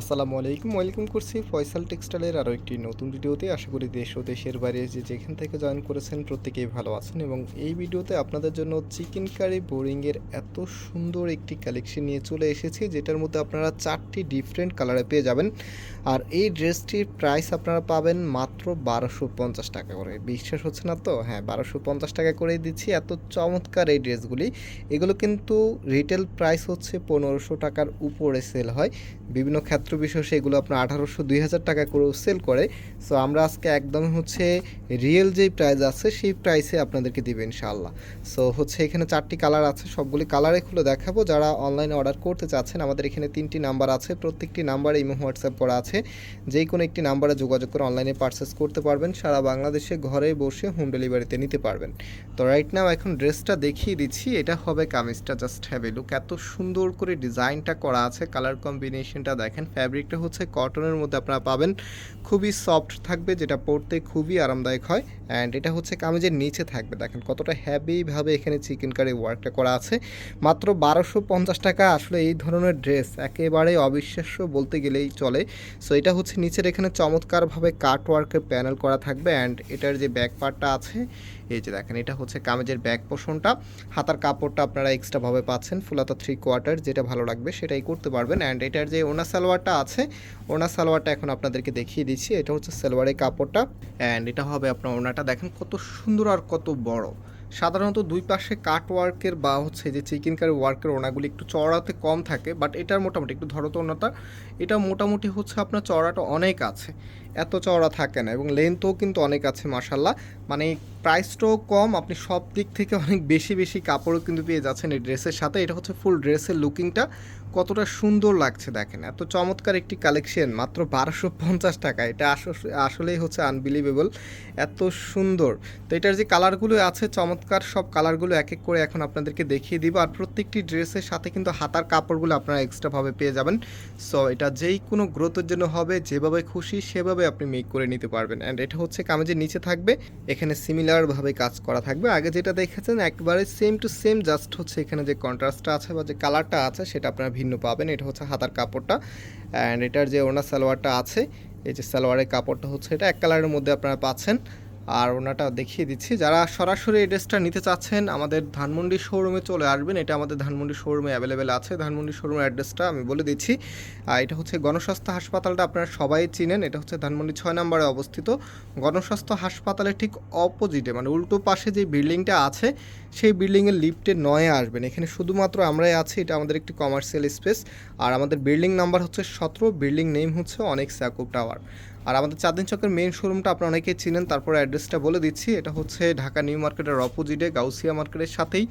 আসসালামু আলাইকুম, ওয়েলকাম করছি ফয়সাল টেক্সটাইলের আরও একটি নতুন ভিডিওতে। আশা করি দেশ ও দেশের বাইরে যে যেখান থেকে জয়েন করেছেন প্রত্যেকেই ভালো আছেন এবং এই ভিডিওতে আপনাদের জন্য চিকেন কারি বোরিংয়ের এত সুন্দর একটি কালেকশন নিয়ে চলে এসেছি, যেটার মধ্যে আপনারা চারটি ডিফারেন্ট কালারে পেয়ে যাবেন। আর এই ড্রেসটির প্রাইস আপনারা পাবেন মাত্র বারোশো পঞ্চাশ টাকা করে। বিশ্বাস হচ্ছে না তো? হ্যাঁ বারোশো পঞ্চাশ টাকা করেই দিচ্ছি। এত চমৎকার এই ড্রেসগুলি। এগুলো কিন্তু রিটেল প্রাইস হচ্ছে পনেরোশো টাকার উপরে সেল হয়। বিভিন্ন ক্ষেত্র বিশেষে এগুলো আপনার আঠারোশো, দুই হাজার টাকা করেও সেল করে। সো আমরা আজকে একদম হচ্ছে রিয়েল যেই প্রাইস আছে, সেই প্রাইসে আপনাদেরকে দিবে ইনশাআল্লাহ। সো হচ্ছে এখানে চারটি কালার আছে, সবগুলি কালারে খুলে দেখাবো। যারা অনলাইনে অর্ডার করতে চাচ্ছেন, আমাদের এখানে তিনটি নাম্বার আছে, প্রত্যেকটি নাম্বারে ইমো হোয়াটসঅ্যাপ করা আছে। যে কোনো একটি নাম্বারে যোগাযোগ করে অনলাইনে পারচেস করতে পারবেন, সারা বাংলাদেশে ঘরে বসে হোম ডেলিভারিতে নিতে পারবেন। তো রাইট নাও এখন ড্রেসটা দেখিয়ে দিচ্ছি, এটা হবে কামিজটা জাস্ট হ্যাভ লুক এত সুন্দর করে ডিজাইনটা করা আছে কালার কম্বিনেশনটা দেখেন। ফ্যাব্রিকটা হচ্ছে কটনের মধ্যে আপনারা পাবেন। খুবই সফট থাকবে, যেটা পরতে খুবই আরামদায়ক হয়। অ্যান্ড এটা হচ্ছে কামিজের নিচে থাকবে। দেখেন কতটা হ্যাভিভাবে এখানে চিকেন কারি ওয়ার্কটা করা আছে। মাত্র বারোশো পঞ্চাশ টাকা আসলে এই ধরনের ড্রেস একেবারে অবিশ্বাস্য বলতে গেলেই চলে। সো এটা হচ্ছে নিচের এখানে চমৎকারভাবে কাট ওয়ার্কের প্যানেল করা থাকবে। অ্যান্ড এটার যে ব্যাক পার্টটা আছে, এই যে দেখেন, এটা হচ্ছে কামেজের ব্যাক পোষণটা হাতার কাপড়টা আপনারা এক্সট্রাভাবে পাচ্ছেন, ফুলাতা থ্রি কোয়ার্টার যেটা ভালো লাগবে সেটাই করতে পারবেন। অ্যান্ড এটার যে ওনা সালোয়ারটা আছে। ওনার সালোয়ারটা এখন আপনাদেরকে দেখিয়ে দিচ্ছি। এটা হচ্ছে সালোয়ারের কাপড়টা। অ্যান্ড এটা হবে আপনার ওনাটা। দেখেন কত সুন্দর আর কত বড়। সাধারণত দুই পাশে কাট ওয়ার্কের বা হচ্ছে যে চিকেন কারি ওয়ার্কের ওনাগুলি একটু চড়াতে কম থাকে। বাট এটার মোটামুটি একটু ধরো তো ওনাটা। এটা মোটামুটি হচ্ছে আপনার চড়াটা অনেক আছে। এত চওড়া থাকে না এবং লেন্থও কিন্তু অনেক আছে মাসাল্লাহ মানে প্রাইসটাও কম, আপনি সব দিক থেকে অনেক বেশি বেশি কাপড়ও কিন্তু পেয়ে যাচ্ছেন এই ড্রেসের সাথে। এটা হচ্ছে ফুল ড্রেসের লুকিংটা কতটা সুন্দর লাগছে দেখেন। এত চমৎকার একটি কালেকশন মাত্র বারোশো পঞ্চাশ টাকা। এটা আসলেই হচ্ছে আনবিলিভেবল এত সুন্দর। তো এটার যে কালারগুলো আছে, চমৎকার সব কালারগুলো এক এক করে এখন আপনাদেরকে দেখিয়ে দিব। আর প্রত্যেকটি ড্রেসের সাথে কিন্তু হাতার কাপড়গুলো আপনারা এক্সট্রাভাবে পেয়ে যাবেন। সো এটা যেই কোনো গ্রোথের জন্য হবে, যেভাবে খুশি, সেভাবে আপনি মেক করে নিতে পারবেন। অ্যান্ড এটা হচ্ছে কামেজের নিচে থাকবে। এখানে সিমিলারভাবে কাজ করা থাকবে। আগে যেটা দেখেছেন, একবারে সেম টু সেম জাস্ট হচ্ছে এখানে যে কন্ট্রাস্টটা আছে বা যে কালারটা আছে, সেটা আপনারা ভিন্ন পাবেন। এটা হচ্ছে হাতার কাপড়টা অ্যান্ড এটার যে ওনার সালোয়ারটা আছে, এই যে সালোয়ারের কাপড়টা হচ্ছে এটা, এক কালারের মধ্যে আপনারা পাচ্ছেন। আর ওনাটা দেখিয়ে দিচ্ছি। যারা সরাসরি এই ড্রেসটা নিতে চাচ্ছেন, আমাদের ধানমন্ডি শোরুমে চলে আসবেন। এটা আমাদের ধানমন্ডি শোরুমে অ্যাভেলেবেল আছে। ধানমন্ডি শোরুমের অ্যাড্রেসটা আমি বলে দিচ্ছি। আর এটা হচ্ছে গণস্বাস্থ্য হাসপাতালটা আপনারা সবাই চিনেন। এটা হচ্ছে ধানমন্ডি ছয় নম্বরে অবস্থিত। গণস্বাস্থ্য হাসপাতালের ঠিক অপোজিটে মানে উল্টো পাশে যে বিল্ডিংটা আছে, সেই বিল্ডিংয়ের লিফটে নয়ে আসবেন। এখানে শুধুমাত্র আমরাই আছি। এটা আমাদের একটি কমার্শিয়াল স্পেস আর আমাদের বিল্ডিং নাম্বার হচ্ছে সতেরো। বিল্ডিং নেম হচ্ছে অনেক স্যাকুব টাওয়ার আর আমাদের চাঁদিন চকের মেইন শোরুমটা আপনারা অনেকেই চিনেন, তারপর অ্যাড্রেসটা বলে দিচ্ছি। এটা হচ্ছে ঢাকা নিউ মার্কেটের অপোজিটে গাউসিয়া মার্কেটের সাথেই।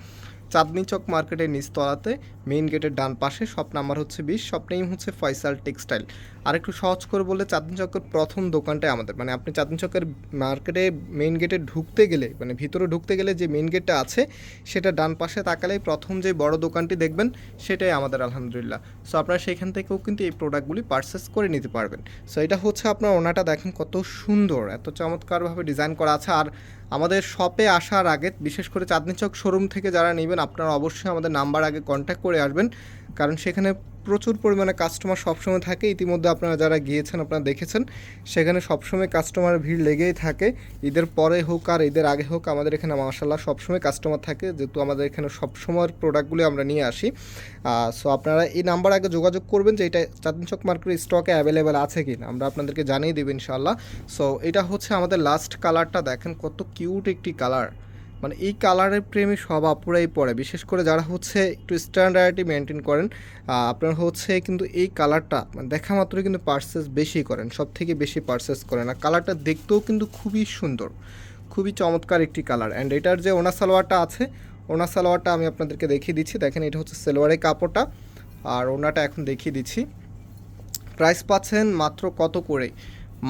চাঁদনি চক মার্কেটের নিচতলাতে মেইন গেটের ডান পাশে শপ নাম্বার হচ্ছে বিশ, শপ নেম হচ্ছে ফয়সাল টেক্সটাইল। আর একটু সহজ করে বললে চাঁদনি চকের প্রথম দোকানটাই আমাদের। মানে আপনি চাঁদনি চকের মার্কেটে মেইন গেটে ঢুকতে গেলে মানে ভিতরে ঢুকতে গেলে যে মেইন গেটটা আছে, সেটা ডান পাশে তাকালেই প্রথম যে বড় দোকানটি দেখবেন, সেটাই আমাদের, আলহামদুলিল্লাহ। সো আপনারা সেখান থেকেও কিন্তু এই প্রোডাক্টগুলি পারচেস করে নিতে পারবেন। সো এটা হচ্ছে আপনার ওনাটা দেখেন কত সুন্দর, এত চমৎকারভাবে ডিজাইন করা আছে। আর আমাদের শপে আসার আগে বিশেষ করে চাঁদনি চক শোরুম থেকে যারা নেবেন, আপনারা অবশ্যই আমাদের নাম্বার আগে কন্ট্যাক্ট করে আসবেন। কারণ সেখানে প্রচুর পরিমাণে কাস্টমার সবসময় থাকে। ইতিমধ্যে আপনারা যারা গিয়েছেন, আপনারা দেখেছেন, সেখানে সবসময় কাস্টমার ভিড় লেগেই থাকে। ঈদের পরে হোক আর ঈদের আগে হোক, আমাদের এখানে মাসাল্লাহ সবসময় কাস্টমার থাকে। যেহেতু আমাদের এখানে সবসময়ের প্রোডাক্টগুলি আমরা নিয়ে আসি। সো আপনারা এই নাম্বার আগে যোগাযোগ করবেন যে এটা চাঁদনি চক মার্কেটের স্টকে অ্যাভেলেবেল আছে কি না আমরা আপনাদেরকে জানিয়ে দেবো ইনশাল্লাহ সো এটা হচ্ছে আমাদের লাস্ট কালারটা দেখেন কত কিউট একটি কালার মানে এই কালারের প্রেমে সব আপুরাই পড়ে বিশেষ করে যারা হচ্ছে একটু স্ট্যান্ডার্ডটি মেনটেন করেন আপনার হচ্ছে কিন্তু এই কালারটা মানে দেখা মাত্রই কিন্তু পার্সেস বেশি করেন সব থেকে বেশি পার্সেস করেন। আর কালারটা দেখতেও কিন্তু খুবই সুন্দর, খুবই চমৎকার একটি কালার। অ্যান্ড এটার যে ওনা সালোয়ারটা আছে, ওনা সালোয়ারটা আমি আপনাদেরকে দেখিয়ে দিচ্ছি। দেখেন, এটা হচ্ছে সেলোয়ারের কাপড়টা। আর ওনাটা এখন দেখিয়ে দিচ্ছি। প্রাইস পাচ্ছেন মাত্র কত করে?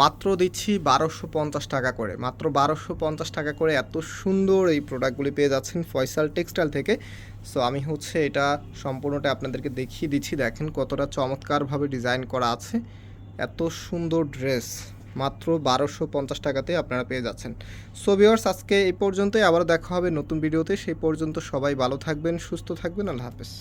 মাত্র দিচ্ছি বারোশো পঞ্চাশ টাকা করে। মাত্র বারোশো পঞ্চাশ টাকা করে এত সুন্দর এই প্রোডাক্টগুলি পেয়ে যাচ্ছেন ফয়সাল টেক্সটাইল থেকে। সো আমি হচ্ছে এটা সম্পূর্ণটা আপনাদেরকে দেখিয়ে দিচ্ছি। দেখেন কতটা চমৎকারভাবে ডিজাইন করা আছে। এত সুন্দর ড্রেস মাত্র বারোশো পঞ্চাশ টাকাতে আপনারা পেয়ে যাচ্ছেন। সো ভিওর্স আজকে এই পর্যন্তই। আবার দেখা হবে নতুন ভিডিওতে সেই পর্যন্ত সবাই ভালো থাকবেন, সুস্থ থাকবেন। আল্লাহ হাফেজ।